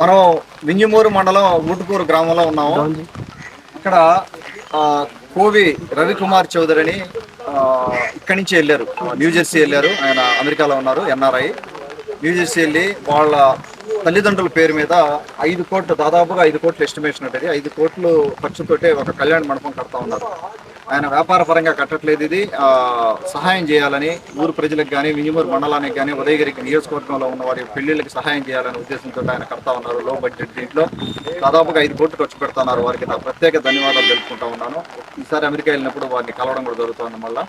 మనం వింజమూరు మండలం ఊటుకూరు గ్రామంలో ఉన్నాము. ఇక్కడ కోవి రవికుమార్ చౌదరి అని ఇక్కడి నుంచి వెళ్ళారు. న్యూ జెర్సీ వెళ్ళారు. ఆయన అమెరికాలో ఉన్నారు ఎన్ఆర్ఐ. న్యూ జెర్సీ వెళ్ళి వాళ్ళ తల్లిదండ్రుల పేరు మీద ఐదు కోట్లు దాదాపుగా ఐదు కోట్లు ఎస్టిమేషన్ ఉంటుంది ఐదు కోట్లు ఖర్చుతోటే ఒక కళ్యాణ మండపం కడతా ఉన్నారు. ఆయన వ్యాపార పరంగా కట్టట్లేదు ఇది. సహాయం చేయాలని ఊరు ప్రజలకు కానీ వినిమూరు మండలానికి కానీ ఉదయగిరి నియోజకవర్గంలో ఉన్న వారి పెళ్ళిళ్ళకి సహాయం చేయాలనే ఉద్దేశంతో ఆయన కడతా ఉన్నారు లో బడ్జెట్ దీంట్లో. దాదాపుగా ఐదు కోట్లు ఖర్చు పెడుతున్నారు వారికి. నా ప్రత్యేక ధన్యవాదాలు తెలుపుకుంటా ఉన్నాను. ఈసారి అమెరికా వెళ్ళినప్పుడు వారిని కలవడం కూడా జరుగుతుంది మళ్ళా.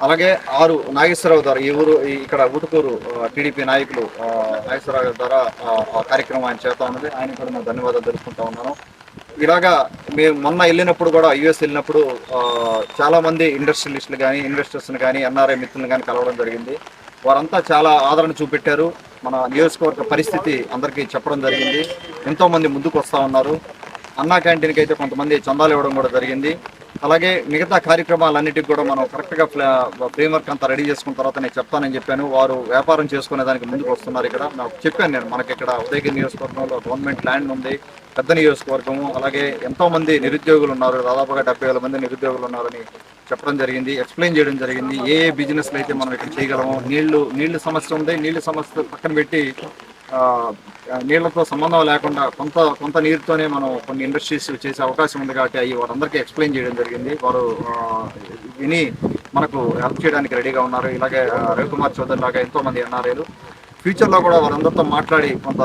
అలాగే ఆరు నాగేశ్వరరావు ద్వారా ఈ ఊరు ఈ ఇక్కడ ఉటుకూరు టీడీపీ నాయకులు నాగేశ్వరరావు ద్వారా ఆ, కార్యక్రమం ఆయన చేస్తా ఉన్నది. ఆయన కూడా నేను ధన్యవాదాలు తెలుసుకుంటా ఉన్నాను. ఇలాగా మేము మొన్న వెళ్ళినప్పుడు కూడా యుఎస్ వెళ్ళినప్పుడు చాలామంది చాలా మంది ఇండస్ట్రియలిస్టులు కానీ ఇన్వెస్టర్స్ని కానీ ఎన్ఆర్ఐ మిత్రులు కానీ కలవడం జరిగింది. వారంతా చాలా ఆదరణ చూపెట్టారు. మన నియోజకవర్గ పరిస్థితి అందరికీ చెప్పడం జరిగింది. ఎంతోమంది ముందుకు వస్తూ ఉన్నారు. అన్నా క్యాంటీన్కి అయితే కొంతమంది చందాలు ఇవ్వడం కూడా జరిగింది. అలాగే మిగతా కార్యక్రమాలన్నిటికి కూడా మనం కరెక్ట్గా ఫ్రేమ్ ఫ్రేమ్వర్క్ అంతా రెడీ చేసుకున్న తర్వాత నేను చెప్తానని చెప్పాను. వారు వ్యాపారం చేసుకునే దానికి ముందుకు వస్తున్నారు ఇక్కడ. నాకు చెప్పాను నేను మనకి ఇక్కడ ఉదయగిరి నియోజకవర్గంలో గవర్నమెంట్ ల్యాండ్ ఉంది పెద్ద నియోజకవర్గము అలాగే ఎంతో మంది నిరుద్యోగులు ఉన్నారు దాదాపుగా డెబ్బై వేల మంది నిరుద్యోగులు ఉన్నారని చెప్పడం జరిగింది ఎక్స్ప్లెయిన్ చేయడం జరిగింది. ఏ ఏ బిజినెస్లు అయితే మనం ఇక్కడ చేయగలము నీళ్ళు నీళ్ళు సమస్య ఉంది నీళ్ళు సమస్య పక్కన పెట్టి నీళ్ళతో సంబంధం లేకుండా కొంత కొంత నీరుతోనే మనం కొన్ని ఇండస్ట్రీస్ చేసే అవకాశం ఉంది కాబట్టి అవి వారందరికీ ఎక్స్ప్లెయిన్ చేయడం జరిగింది. వారు విని మనకు హెల్ప్ చేయడానికి రెడీగా ఉన్నారు. ఇలాగే రవికుమార్ చౌదరి లాగా ఎంతో మంది ఎన్ఆర్ఐలు ఫ్యూచర్లో కూడా వారందరితో మాట్లాడి కొంత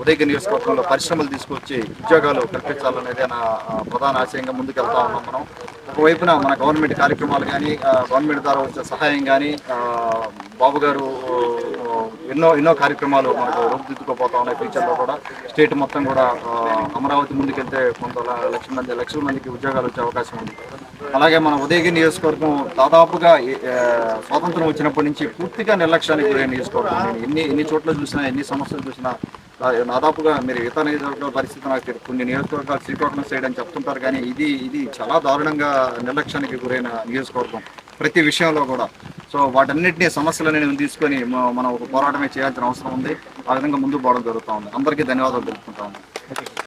ఉదయ నియోజకవర్గంలో పరిశ్రమలు తీసుకొచ్చి ఉద్యోగాలు కల్పించాలనేది నా ఆ, ప్రధాన ఆశయంగా ముందుకు వెళ్తా ఉన్నాం మనం. ఒకవైపున మన గవర్నమెంట్ కార్యక్రమాలు కానీ గవర్నమెంట్ ద్వారా వచ్చే సహాయం కానీ బాబు గారు ఎన్నో ఎన్నో కార్యక్రమాలు మనకు రూపుదిద్దుకోపోతా ఉన్నాయి ఫ్యూచర్లో కూడా. స్టేట్ మొత్తం కూడా అమరావతి ముందుకెళ్తే కొంత లక్షల మంది లక్షల మందికి ఉద్యోగాలు వచ్చే అవకాశం ఉంది. అలాగే మన ఉదయగిరి నియోజకవర్గం దాదాపుగా స్వాతంత్రం వచ్చినప్పటి నుంచి పూర్తిగా నిర్లక్ష్యానికి గురైన నియోజకవర్గం. నేను ఎన్ని ఎన్ని చోట్ల చూసినా ఎన్ని సమస్యలు చూసినా దాదాపుగా మీరు ఇతర నియోజకవర్గాల పరిస్థితి నాకు తెలియదు. కొన్ని నియోజకవర్గాలు శ్రీకాకుళం సైడ్ అని చెప్తుంటారు కానీ ఇది ఇది చాలా దారుణంగా నిర్లక్ష్యానికి గురైన నియోజకవర్గం ప్రతి విషయంలో కూడా. సో వాటన్నిటిని సమస్యలన్నీ తీసుకొని మనం ఒక పోరాటమే చేయాల్సిన అవసరం ఉంది. ఆ విధంగా ముందుకు పోవడం జరుగుతూ ఉంది. అందరికీ ధన్యవాదాలు తెలుపుకుంటా ఉన్నాను.